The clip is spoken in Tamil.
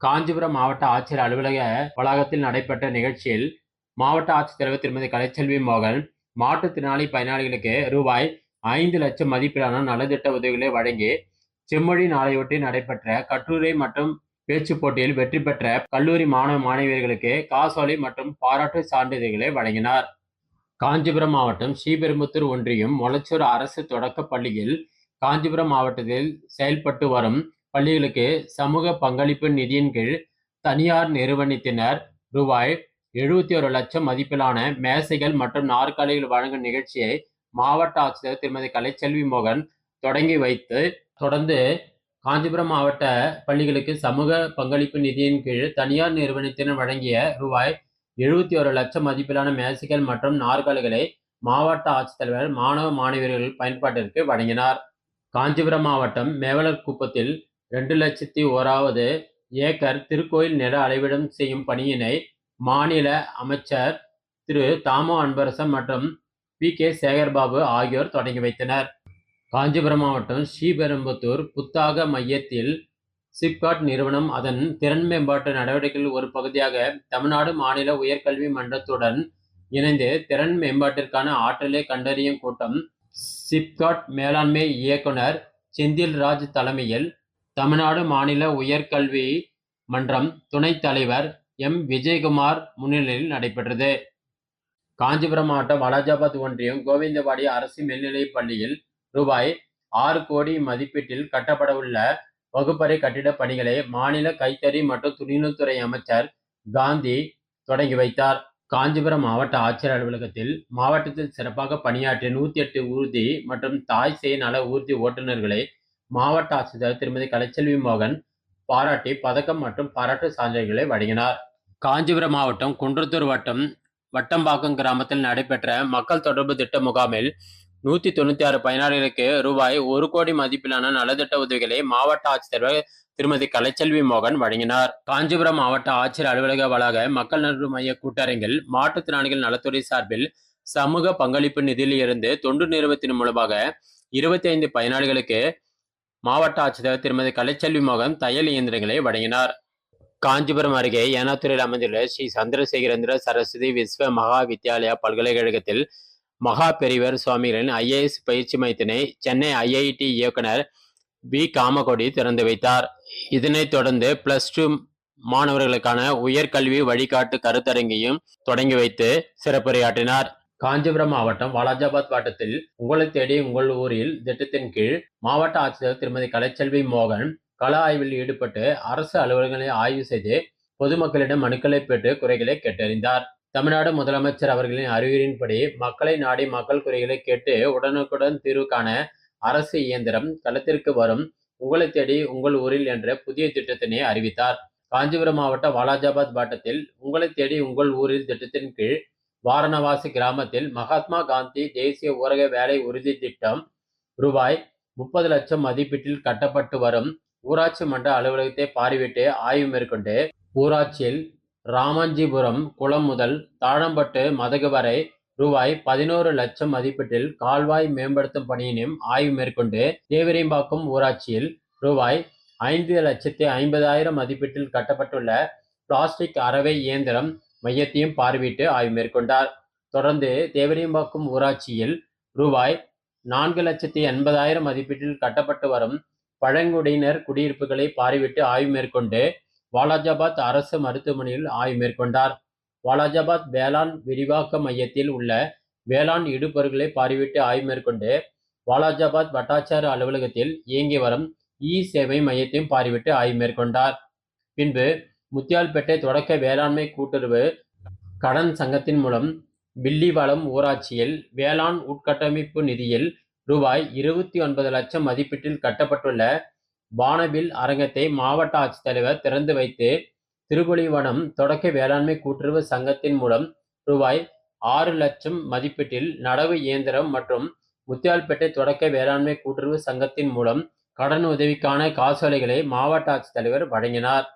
காஞ்சிபுரம் மாவட்ட ஆட்சியர் அலுவலக வளாகத்தில் நடைபெற்ற நிகழ்ச்சியில் மாவட்ட ஆட்சித்தலைவர் திருமதி கலைச்செல்வி மோகன் மாற்றுத்திறனாளி பயனாளிகளுக்கு ரூபாய் ஐந்து லட்சம் மதிப்பிலான நலத்திட்ட உதவிகளை வழங்கி செம்மொழி நாளையொட்டி நடைபெற்ற கட்டுரை மற்றும் பேச்சு போட்டியில் வெற்றி பெற்ற கல்லூரி மாணவ மாணவியர்களுக்கு காசோலை மற்றும் பாராட்டு சான்றிதழ்களை வழங்கினார். காஞ்சிபுரம் மாவட்டம் ஸ்ரீபெரும்புத்தூர் ஒன்றியம் மொளச்சூர் அரசு தொடக்கப் பள்ளியில் காஞ்சிபுரம் மாவட்டத்தில் செயல்பட்டு வரும் பள்ளிகளுக்கு சமூக பங்களிப்பு நிதியின் கீழ் தனியார் நிறுவனத்தினர் ரூபாய் எழுபத்தி ஒரு லட்சம் மதிப்பிலான மேசைகள் மற்றும் நாற்காலிகள் வழங்கும் நிகழ்ச்சியை மாவட்ட ஆட்சியர் திருமதி கலைச்செல்வி மோகன் தொடங்கி வைத்து தொடர்ந்து காஞ்சிபுரம் மாவட்ட பள்ளிகளுக்கு சமூக பங்களிப்பு நிதியின் கீழ் தனியார் நிறுவனத்தினர் வழங்கிய ரூபாய் எழுபத்தி ஒரு லட்சம் மதிப்பிலான மேசைகள் மற்றும் நாற்காலிகளை மாவட்ட ஆட்சித்தலைவர் மாணவ மாணவியர்கள் பயன்பாட்டிற்கு வழங்கினார். காஞ்சிபுரம் மாவட்டம் மேவலர் குப்பத்தில் ரெண்டு லட்சத்தி ஓராவது ஏக்கர் திருக்கோயில் நில அளவிடம் செய்யும் பணியினை மாநில அமைச்சர் திரு தாமோ அன்பரசன் மற்றும் பி கே சேகர்பாபு ஆகியோர் தொடங்கி வைத்தனர். காஞ்சிபுரம் மாவட்டம் ஸ்ரீபெரும்புத்தூர் புத்தாக மையத்தில் சிப்காட் நிறுவனம் அதன் திறன் மேம்பாட்டு நடவடிக்கைகளில் ஒரு பகுதியாக தமிழ்நாடு மாநில உயர்கல்வி மன்றத்துடன் இணைந்து திறன் மேம்பாட்டிற்கான ஆற்றலை கண்டறியும் கூட்டம் சிப்காட் மேலாண்மை இயக்குனர் செந்தில்ராஜ் தலைமையில் தமிழ்நாடு மாநில உயர்கல்வி மன்றம் துணைத் தலைவர் எம். விஜயகுமார் முன்னிலையில் நடைபெற்றது. காஞ்சிபுரம் மாவட்டம் வாலாஜாபாத் ஒன்றியம் கோவிந்தவாடி அரசு மேல்நிலைப் பள்ளியில் ரூபாய் ஆறு கோடி மதிப்பீட்டில் கட்டப்படவுள்ள வகுப்பறை கட்டிடப் பணிகளை மாநில கைத்தறி மற்றும் துணிநூல்துறை அமைச்சர் காந்தி தொடங்கி வைத்தார். காஞ்சிபுரம் மாவட்ட ஆட்சியர் அலுவலகத்தில் மாவட்டத்தில் சிறப்பாக பணியாற்றிய நூத்தி எட்டு ஊர்தி மற்றும் தாய் சேய் நல ஊர்தி ஓட்டுநர்களை மாவட்ட ஆட்சியர் திருமதி கலைச்செல்வி மோகன் பாராட்டி பதக்கம் மற்றும் பாராட்டு சான்றிதழ்களை வழங்கினார். காஞ்சிபுரம் மாவட்டம் குன்றத்தூர் வட்டம் வட்டம்பாக்கம் கிராமத்தில் நடைபெற்ற மக்கள் தொடர்பு திட்ட முகாமில் நூத்தி தொண்ணூத்தி ஆறு பயனாளிகளுக்கு ரூபாய் ஒரு கோடி மதிப்பிலான நலத்திட்ட உதவிகளை மாவட்ட ஆட்சித்தலைவர் திருமதி கலைச்செல்வி மோகன் வழங்கினார். காஞ்சிபுரம் மாவட்ட ஆட்சியர் அலுவலக வளாக மக்கள் நலன் மைய கூட்டரங்கில் மாற்றுத்திறனாளிகள் நலத்துறை சார்பில் சமூக பங்களிப்பு நிதியில் இருந்து தொண்டு நிறுவனத்தின் மூலமாக இருபத்தி ஐந்து பயனாளிகளுக்கு மாவட்ட ஆட்சித்தலைவர் திருமதி கலைச்செல்வி மோகன் தையல் இயந்திரங்களை வழங்கினார். காஞ்சிபுரம் அருகே ஏனாத்துறையில் அமைந்துள்ள ஸ்ரீ சந்திரசேகரேந்திர சரஸ்வதி விஸ்வ மகா வித்யாலயா பல்கலைக்கழகத்தில் மகா பெரிவர் சுவாமிகளின் ஐஏஎஸ் பயிற்சி மையத்தினை சென்னை ஐஐடி இயக்குனர் வி. காமகோடி திறந்து வைத்தார். இதனைத் தொடர்ந்து பிளஸ் டூ மாணவர்களுக்கான உயர்கல்வி வழிகாட்டு கருத்தரங்கையும் தொடங்கி வைத்து சிறப்புரையாற்றினார். காஞ்சிபுரம் மாவட்டம் வாலாஜாபாத் வட்டத்தில் உங்களை தேடி உங்கள் ஊரில் திட்டத்தின் கீழ் மாவட்ட ஆட்சியர் திருமதி கலைச்செல்வி மோகன் கள ஆய்வில் ஈடுபட்டு அரசு அலுவலகங்களை ஆய்வு செய்து பொதுமக்களிடம் மனுக்களை பெற்று குறைகளை கேட்டறிந்தார். தமிழ்நாடு முதலமைச்சர் அவர்களின் அறிவுரையின்படி மக்களை நாடி மக்கள் குறைகளை கேட்டு உடனுக்குடன் தீர்வு காண அரசு இயந்திரம் களத்திற்கு வரும் உங்களை தேடி உங்கள் ஊரில் என்ற புதிய திட்டத்தினை அறிவித்தார். காஞ்சிபுரம் மாவட்ட வாலாஜாபாத் வட்டத்தில் உங்களை தேடி உங்கள் ஊரில் திட்டத்தின் கீழ் வாரணவாசி கிராமத்தில் மகாத்மா காந்தி தேசிய ஊரக வேலை உறுதி திட்டம் ரூபாய் முப்பது லட்சம் மதிப்பீட்டில் கட்டப்பட்டு வரும். ஊராட்சி மன்ற அலுவலகத்தை பார்வையிட்டு ஆய்வு மேற்கொண்டு ஊராட்சியில் ராமாஞ்சிபுரம் குளம் முதல் தாழம்பட்டு மதகு வரை ரூபாய் பதினோரு லட்சம் மதிப்பீட்டில் கால்வாய் மேம்படுத்தும் பணியினையும் ஆய்வு மேற்கொண்டு தேவரிம்பாக்கம் ஊராட்சியில் ரூபாய் ஐந்து லட்சத்தி ஐம்பதாயிரம் மதிப்பீட்டில் கட்டப்பட்டுள்ள பிளாஸ்டிக் அரவை இயந்திரம் மையத்தையும் பார்வையிட்டு ஆய்வு மேற்கொண்டார். தொடர்ந்து தேவரியம்பாக்கம் ஊராட்சியில் ரூபாய் நான்கு லட்சத்தி எண்பதாயிரம் மதிப்பீட்டில் கட்டப்பட்டு வரும் பழங்குடியினர் குடியிருப்புகளை பார்வையிட்டு ஆய்வு மேற்கொண்டு வாலாஜாபாத் அரசு மருத்துவமனையில் ஆய்வு மேற்கொண்டார். வாலாஜாபாத் வேளாண் விரிவாக்க மையத்தில் உள்ள வேளாண் இடுபொருட்களை பார்வையிட்டு ஆய்வு மேற்கொண்டு வாலாஜாபாத் வட்டாச்சார அலுவலகத்தில் இயங்கி வரும் இ சேவை மையத்தையும் பார்வையிட்டு ஆய்வு மேற்கொண்டார். பின்பு முத்தியால்பேட்டை தொடக்க வேளாண்மை கூட்டுறவு கடன் சங்கத்தின் மூலம் வில்லிவளம் ஊராட்சியில் வேளாண் உட்கட்டமைப்பு நிதியில் ரூபாய் இருபத்தி ஒன்பது லட்சம் மதிப்பீட்டில் கட்டப்பட்டுள்ள வானவில் அரங்கத்தை மாவட்ட ஆட்சித்தலைவர் திறந்து வைத்து திருப்புலிவனம் தொடக்க வேளாண்மை கூட்டுறவு சங்கத்தின் மூலம் ரூபாய் ஆறு லட்சம் மதிப்பீட்டில் நடவு இயந்திரம் மற்றும் முத்தியால்பேட்டை தொடக்க வேளாண்மை கூட்டுறவு சங்கத்தின் மூலம் கடன் உதவிக்கான காசோலைகளை மாவட்ட ஆட்சித்தலைவர் வழங்கினார்.